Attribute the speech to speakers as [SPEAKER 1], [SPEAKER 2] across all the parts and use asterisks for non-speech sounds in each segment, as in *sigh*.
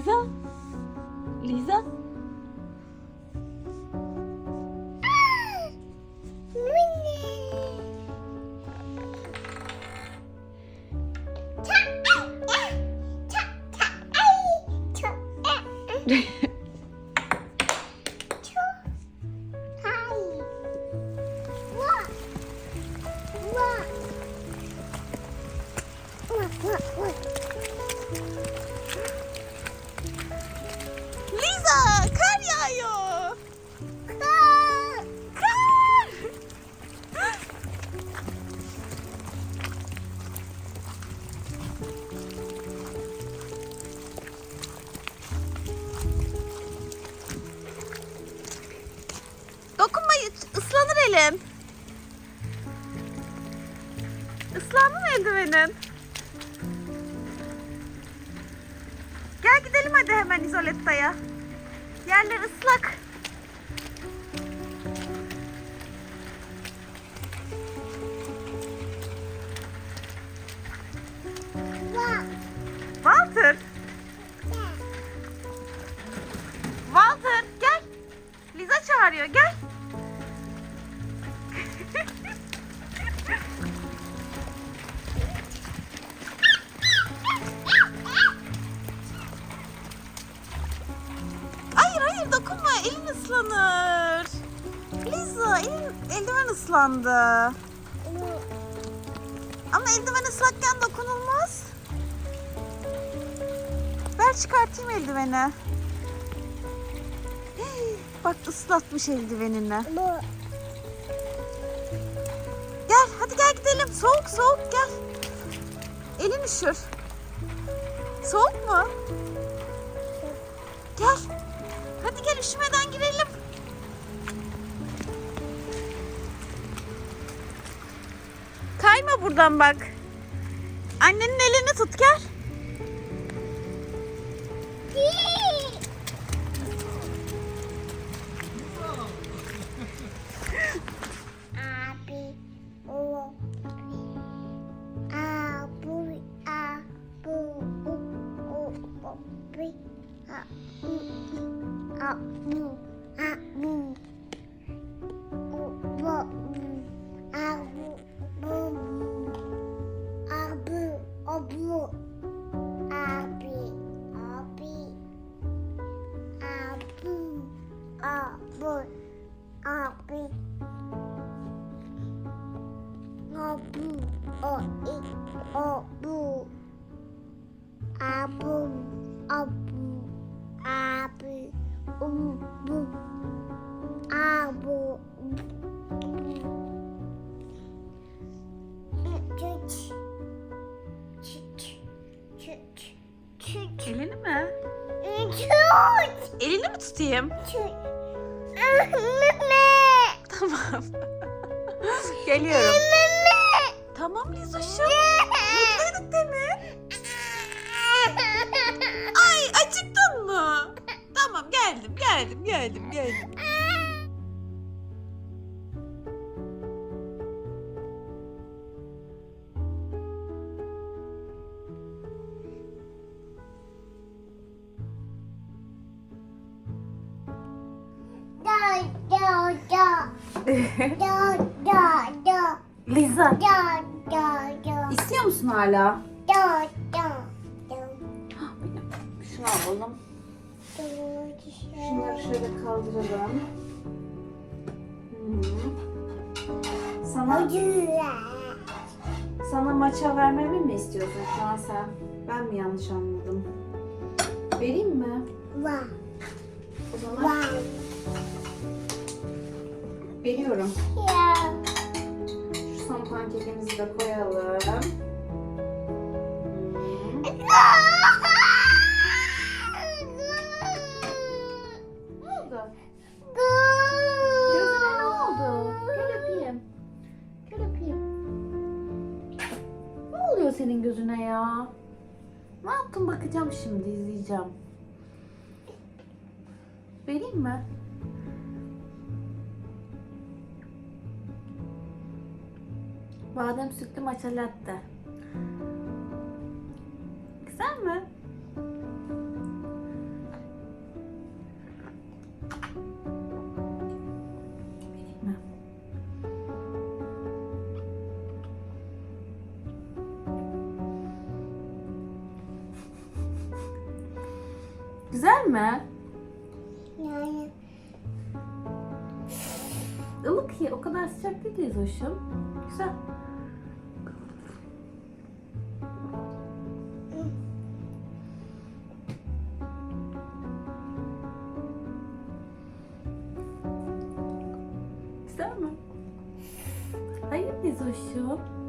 [SPEAKER 1] Luísa? Islandı. Ama eldiven ıslakken dokunulmaz. Ver çıkartayım eldiveni. *gasps* Bak ıslatmış eldivenini. Gel hadi gel gidelim. Soğuk soğuk gel. Elin üşür. Soğuk mu? Gel. Hadi gel üşümeden girelim. Buradan bak. Annenin elini tut gel.
[SPEAKER 2] Abi, bu. Çüç. Çüç.
[SPEAKER 1] Elini mi?
[SPEAKER 2] Çüç.
[SPEAKER 1] Elini mi tutayım?
[SPEAKER 2] Meme.
[SPEAKER 1] Tamam. *laughs* Geliyorum. Tamam Lizoş'um. Geldim geldim geldim.
[SPEAKER 2] Da, da, da. Da, da, da.
[SPEAKER 1] Liza
[SPEAKER 2] Da, da, da.
[SPEAKER 1] istiyor musun hala?
[SPEAKER 2] Da, da, da.
[SPEAKER 1] Şunu alalım. Şöyle kaldıralım. Sana sana maça vermemi mi istiyorsun şu an sen? Ben mi yanlış anladım? Vereyim mi?
[SPEAKER 2] Var,
[SPEAKER 1] O zaman
[SPEAKER 2] var.
[SPEAKER 1] veriyorum.
[SPEAKER 2] Ya.
[SPEAKER 1] Şu son pankekimizi de koyalım. Hı. Bakacağım şimdi izleyeceğim. Vereyim mi? Badem sütlü matcha latte. Güzel mi? koymuşum. Güzel. Güzel mi? Hayır Nezoş'um.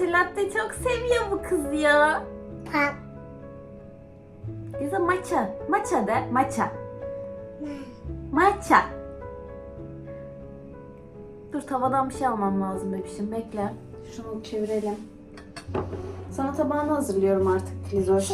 [SPEAKER 1] Latte çok seviyor bu kız ya.
[SPEAKER 2] Bak.
[SPEAKER 1] Liza matcha. Matcha de. Matcha. Matcha. Dur tavadan bir şey almam lazım bebişim. Bekle. Şunu çevirelim. Sana tabağını hazırlıyorum artık Lizoş.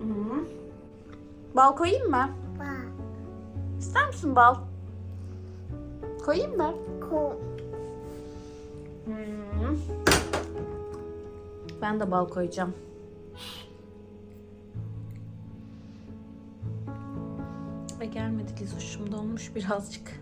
[SPEAKER 1] Hı. Bal koyayım mı?
[SPEAKER 2] Bak.
[SPEAKER 1] İster misin bal? Koyayım mı?
[SPEAKER 2] Ko.
[SPEAKER 1] Hmm. Ben de bal koyacağım. Ve gelmedi Lizoş'um donmuş birazcık.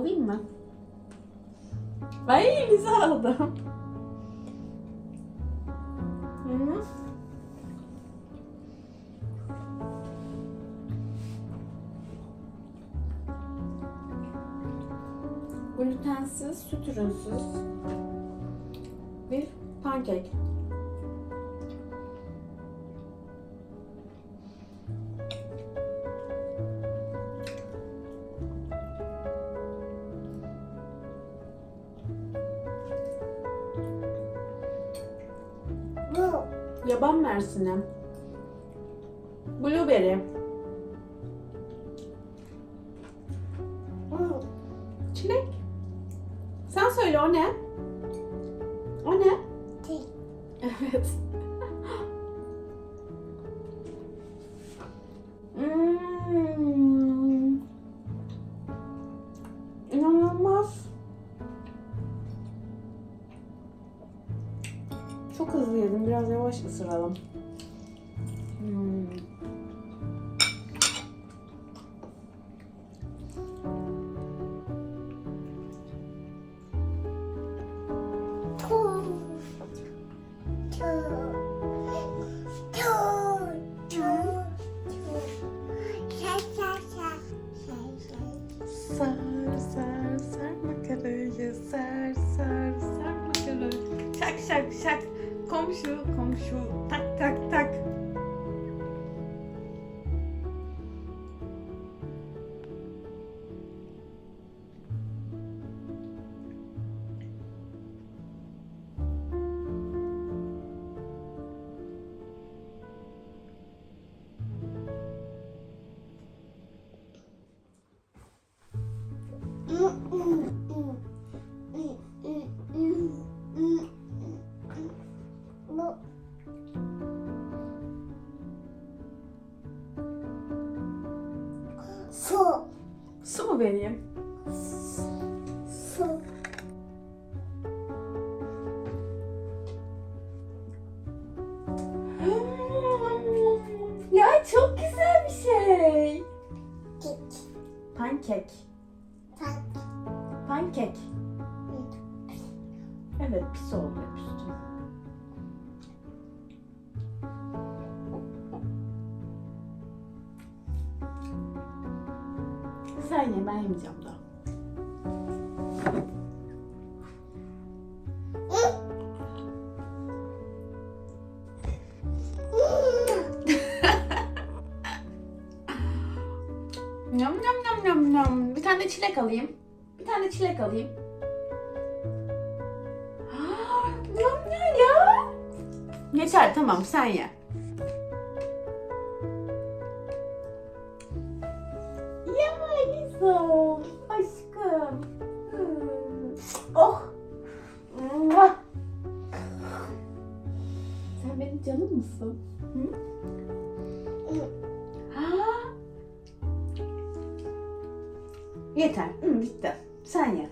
[SPEAKER 1] Alayım mı? Ay güzel aldım. Hı. Glutensiz, süt ürünsüz bir pankek. Yaban mersini. Blueberry. Çilek. Sen söyle o ne? O ne?
[SPEAKER 2] Tik.
[SPEAKER 1] Evet. *laughs* Hmm. İnanılmaz. Çok hızlı yedim. Biraz yavaş ısıralım. Şak şak şak. Komşu komşu tak tak tak.
[SPEAKER 2] Su.
[SPEAKER 1] Su mu vereyim? Çilek alayım. Bir tane çilek alayım. *gasps* Yam ya. Yeter tamam sen ye. Yeter. Hı, bitti. Sen ye.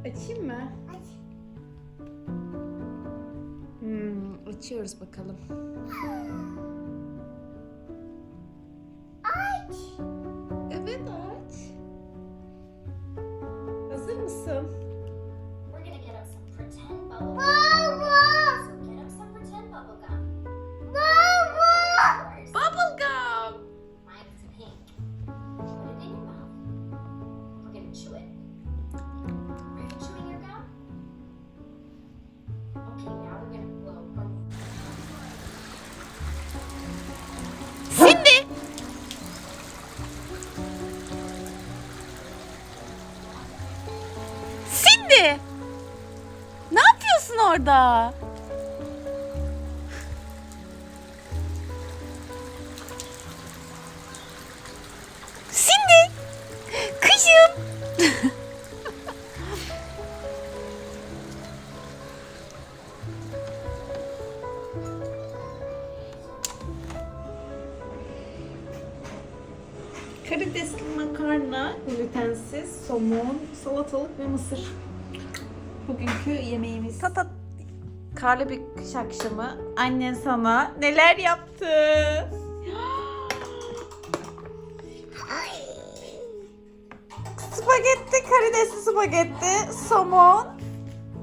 [SPEAKER 1] Açayım mı?
[SPEAKER 2] Aç.
[SPEAKER 1] Hmm, açıyoruz bakalım. *laughs* orada? Şimdi. Kızım. Karidesli makarna, glutensiz, somon, salatalık ve mısır. Bugünkü yemeğimiz. Tata karlı bir kış akşamı annen sana neler yaptı? Spagetti, karidesli spagetti, somon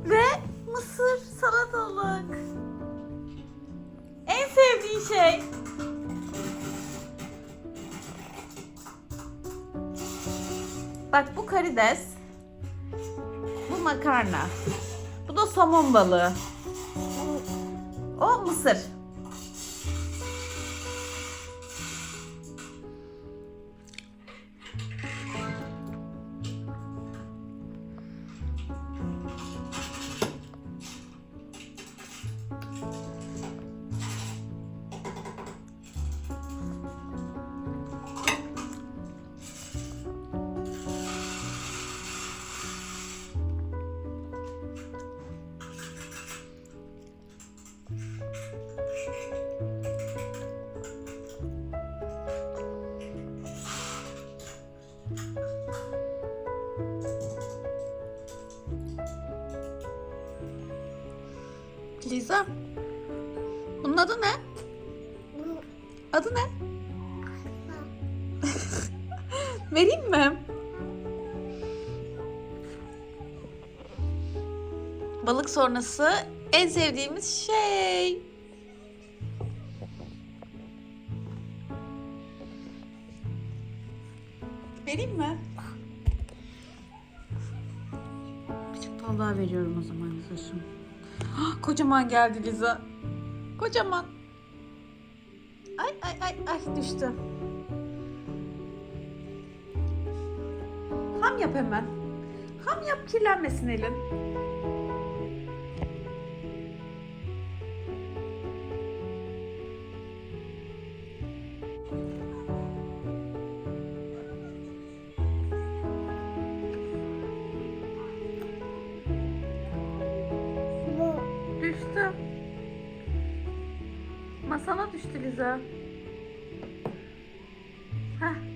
[SPEAKER 1] ve mısır salatalık. En sevdiğin şey. Bak bu karides. Bu makarna. Bu da somon balığı. O mısır. Liza. Bunun adı ne? Adı ne? *laughs* Vereyim mi? Balık sonrası en sevdiğimiz şey. Vereyim mi? Bir çatal daha veriyorum o zaman Liza'cığım. Ah, Kocaman geldi Liza. Kocaman. Ay ay ay ay düştü. Ham yap hemen. Ham yap kirlenmesin elin. Masana düştü Liza. Heh,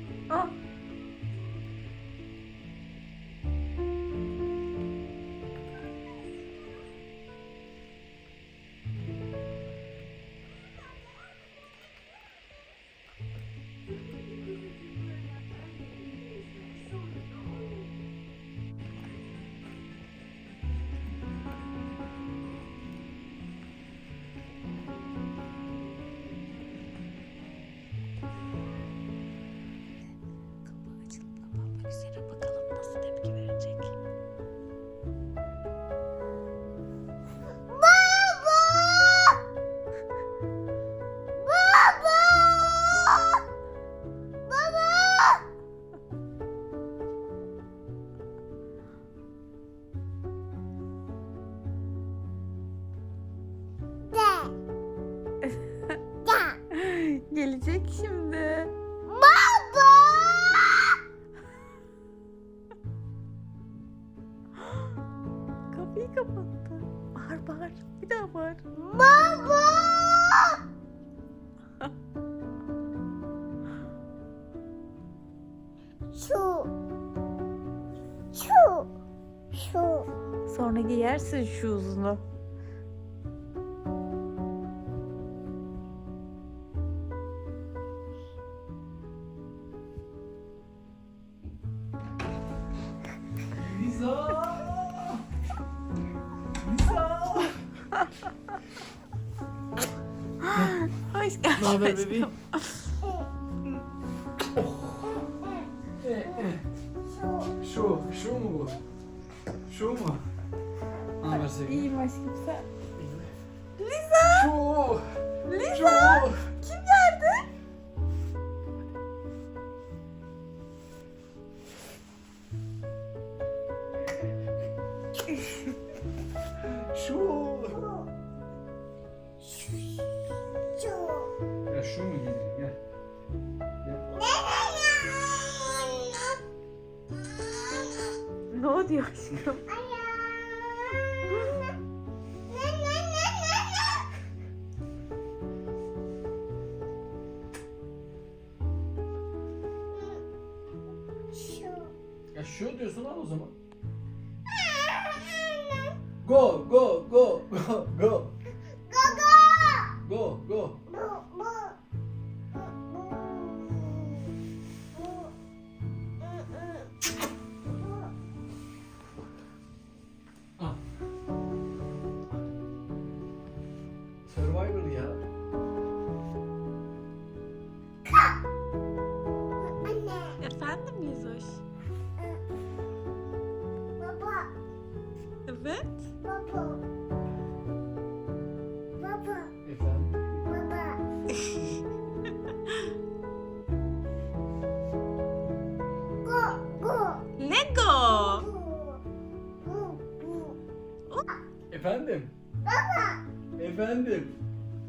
[SPEAKER 1] Giyersin şu uzunu.
[SPEAKER 3] Liza! Liza!
[SPEAKER 1] Hoş geldin.
[SPEAKER 3] Ne haber
[SPEAKER 1] aşkım.
[SPEAKER 3] bebeğim? Şu, şu mu bu? Şu mu? Ne haber sevgilim?
[SPEAKER 1] İyiyim aşkım sen.
[SPEAKER 3] Şu!
[SPEAKER 1] Liza!
[SPEAKER 3] Şu! Şu diyorsun al o zaman. Go, go, go, *laughs* go, go.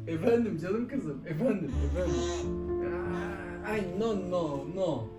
[SPEAKER 1] Efendim
[SPEAKER 3] canım kızım. Efendim. Efendim. Ay no no no.